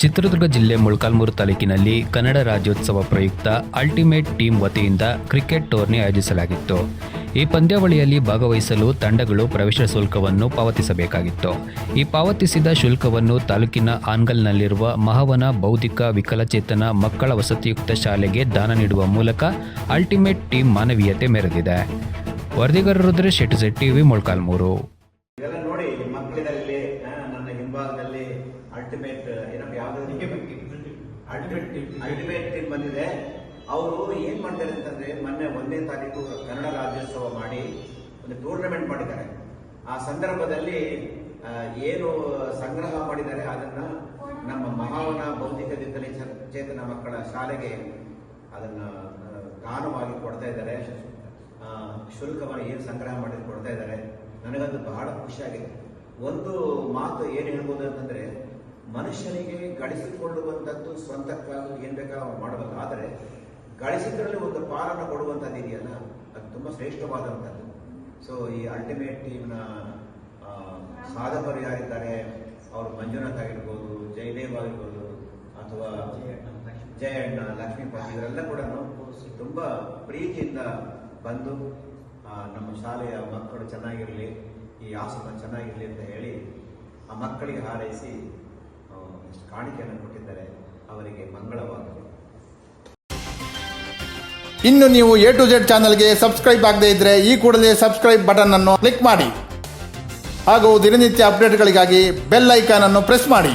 ಚಿತ್ರದುರ್ಗ ಜಿಲ್ಲೆ ಮೊಳಕಾಲ್ಮೂರು ತಾಲೂಕಿನಲ್ಲಿ ಕನ್ನಡ ರಾಜ್ಯೋತ್ಸವ ಪ್ರಯುಕ್ತ ಅಲ್ಟಿಮೇಟ್ ಟೀಮ್ ವತಿಯಿಂದ ಕ್ರಿಕೆಟ್ ಟೂರ್ನಿ ಆಯೋಜಿಸಲಾಗಿತ್ತು. ಈ ಪಂದ್ಯಾವಳಿಯಲ್ಲಿ ಭಾಗವಹಿಸಲು ತಂಡಗಳು ಪ್ರವೇಶ ಶುಲ್ಕವನ್ನು ಪಾವತಿಸಬೇಕಾಗಿತ್ತು. ಈ ಪಾವತಿಸಿದ ಶುಲ್ಕವನ್ನು ತಾಲೂಕಿನ ಆನ್ಗಲ್ನಲ್ಲಿರುವ ಮಹವನ ಬೌದ್ಧಿಕ ವಿಕಲಚೇತನ ಮಕ್ಕಳ ವಸತಿಯುಕ್ತ ಶಾಲೆಗೆ ದಾನ ನೀಡುವ ಮೂಲಕ ಅಲ್ಟಿಮೇಟ್ ಟೀಮ್ ಮಾನವೀಯತೆ ಮೆರೆದಿದೆ. ವರದಿಗಾರರುದ್ರೆ ಶೆಟ್ಟಿ ಟಿವಿ ಮೊಳಕಾಲ್ಮೂರು. ಇದೆಲ್ಲ ಮಕ್ಕಳಿದಲ್ಲಿ ನನ್ನ ಹಿಂಭಾಗದಲ್ಲಿ ಅಲ್ಟಿಮೇಟ್ ಏನಪ್ಪ ಯಾವ್ದು? ಅಲ್ಟಿಮೇಟ್ ಅಲ್ಟಿಮೇಟ್ ಟೀಮ್ ಬಂದಿದೆ. ಅವರು ಏನ್ ಮಾಡ್ತಾರೆ ಅಂತಂದ್ರೆ ಮೊನ್ನೆ ಒಂದೇ ತಾರೀಕು ಕನ್ನಡ ರಾಜ್ಯೋತ್ಸವ ಮಾಡಿ ಒಂದು ಟೂರ್ನಮೆಂಟ್ ಮಾಡಿದ್ದಾರೆ. ಆ ಸಂದರ್ಭದಲ್ಲಿ ಏನು ಸಂಗ್ರಹ ಮಾಡಿದ್ದಾರೆ ಅದನ್ನ ನಮ್ಮ ಮಹಾವನ ಬೌದ್ಧಿಕ ವಿಕಲ ಚೇತನ ಮಕ್ಕಳ ಶಾಲೆಗೆ ಅದನ್ನ ದಾನವಾಗಿ ಕೊಡ್ತಾ ಇದ್ದಾರೆ. ಶುಲ್ಕವನ್ನು ಏನು ಸಂಗ್ರಹ ಮಾಡಿ ಕೊಡ್ತಾ ಇದ್ದಾರೆ. ನನಗಂತೂ ಬಹಳ ಖುಷಿಯಾಗಿದೆ ಒಂದು ಮಾತು ಏನು ಹೇಳ್ಬೋದು ಅಂತಂದ್ರೆ, ಮನುಷ್ಯನಿಗೆ ಗಳಿಸಿಕೊಳ್ಳುವಂಥದ್ದು ಸ್ವಂತಕ್ಕಾಗಿ ಏನ್ ಬೇಕಾದ್ರೆ ಅವ್ರು ಮಾಡಬೇಕು. ಆದರೆ, ಗಳಿಸಿದ್ರಲ್ಲಿ ಒಂದು ಪಾಲನ್ನು ಕೊಡುವಂಥದ್ದು ಇದೆಯಲ್ಲ, ಅದು ತುಂಬ ಶ್ರೇಷ್ಠವಾದಂಥದ್ದು. ಸೊ ಈ ಅಲ್ಟಿಮೇಟ್ ಟೀಮ್ನ ಸಾಧಕರು ಯಾರಿದ್ದಾರೆ? ಅವರು ಮಂಜುನಾಥ್ ಆಗಿರ್ಬೋದು, ಜಯದೇವ್ ಆಗಿರ್ಬೋದು, ಅಥವಾ ಜಯಣ್ಣ, ಲಕ್ಷ್ಮೀಪತಿ, ಇವರೆಲ್ಲ ಕೂಡ ತುಂಬ ಪ್ರೀತಿಯಿಂದ ಬಂದು ನಮ್ಮ ಶಾಲೆಯ ಮಕ್ಕಳು ಚೆನ್ನಾಗಿರಲಿ ಈ ಆಸನ ಚೆನ್ನಾಗಿರಲಿ ಅಂತ ಹೇಳಿ ಆ ಮಕ್ಕಳಿಗೆ ಹಾರೈಸಿ ಕಾಣಿಕೆಯನ್ನು ಕೊಟ್ಟಿದ್ದಾರೆ, ಅವರಿಗೆ ಮಂಗಳವಾಗಲಿ. ಇನ್ನು ನೀವು ಎ ಟು ಜೆಡ್ ಚಾನಲ್ಗೆ ಸಬ್ಸ್ಕ್ರೈಬ್ ಆಗದೇ ಇದ್ದರೆ ಈ ಕೂಡಲೇ ಸಬ್ಸ್ಕ್ರೈಬ್ ಬಟನ್ ಅನ್ನು ಕ್ಲಿಕ್ ಮಾಡಿ. ಹಾಗೂ ದಿನನಿತ್ಯ ಅಪ್ಡೇಟ್ಗಳಿಗಾಗಿ ಬೆಲ್ ಐಕಾನ್ ಅನ್ನು ಪ್ರೆಸ್ ಮಾಡಿ.